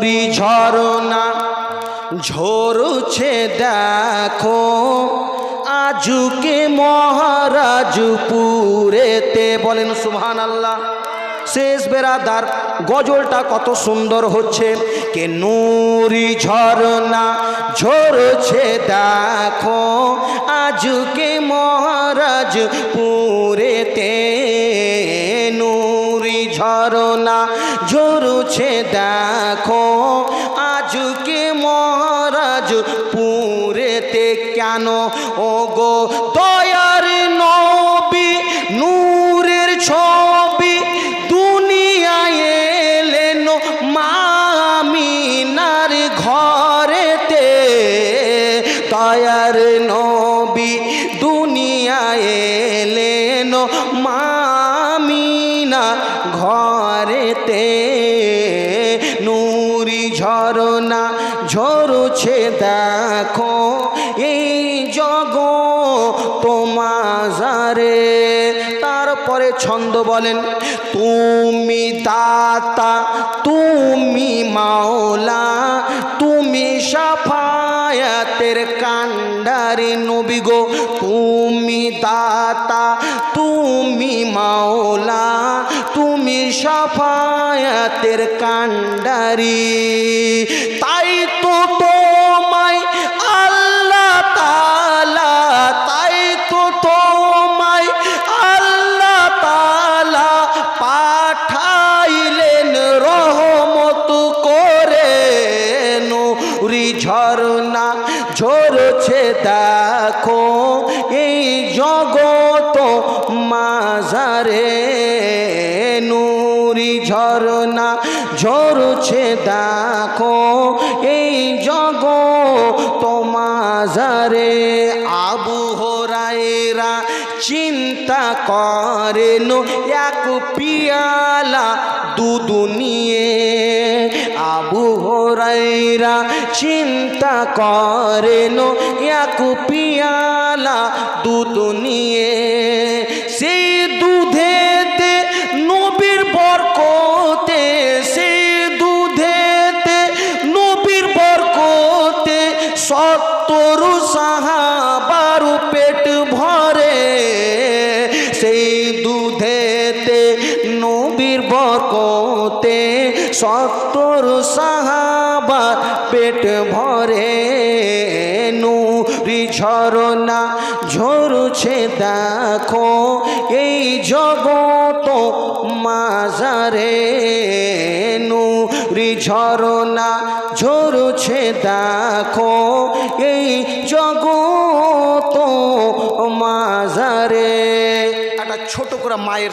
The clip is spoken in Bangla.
নুরি ঝরনা, ঝরছে দেখো। আজুকে মহারাজপুরেতে বলেন সুবহান আল্লাহ শেষ বেরাদার গজলটা কত সুন্দর হচ্ছে। কে নুরি ঝরনা, ঝরছে দেখো। আজকে মহারাজ পুরেতে নুরি ঝরনা ঝরছে দেখো, আজকে মহারাজ পুরেতে কেন? ও গো দয়ার নবী, নূরের ছবি, দুনিয়ায় এলেন মামিনার ঘরেতে। দয়ার নবী, দুনিয়ায় এলেন মামিনা ঘরেতে নুরি ঝরনা ঝরছে দেখো, এই জগ তোমাজারে। তারপরে ছন্দ বলেন, তুমি দাতা, তুমি মাওলা, তুমি সাফায়াতের কান্ডারি নবী গো তুমি দাতা তুমি মাওলা তুমি সফায়াতের কান্ডারি। তাই তো নুরি ঝরনা ঝরছে দেখো, এই জগত মাঝারে নুরি ঝরনা ঝরছে দেখো, এই জগ তোমাজারে আবু হরাইরা চিন্তা করেন, এক পিয়ালা দুধ নিয়ে আবু হরাইরা চিন্তা করেন, এক পিয়ালা দুধ নিয়ে। সেই দুধেতে নবীর বরকতে, সেই দুধেতে নবীর বরকতে সত্তর সাহাবারু নবীর বরকতে সত্তর সাহাবার পেট ভরে, নুরি ঝরনা ঝরছে দেখো, এই জগত মাজারে, নুরি ঝরনা ঝরছে দেখো, এই জগত মাজারে। একটা ছোট করে মায়ের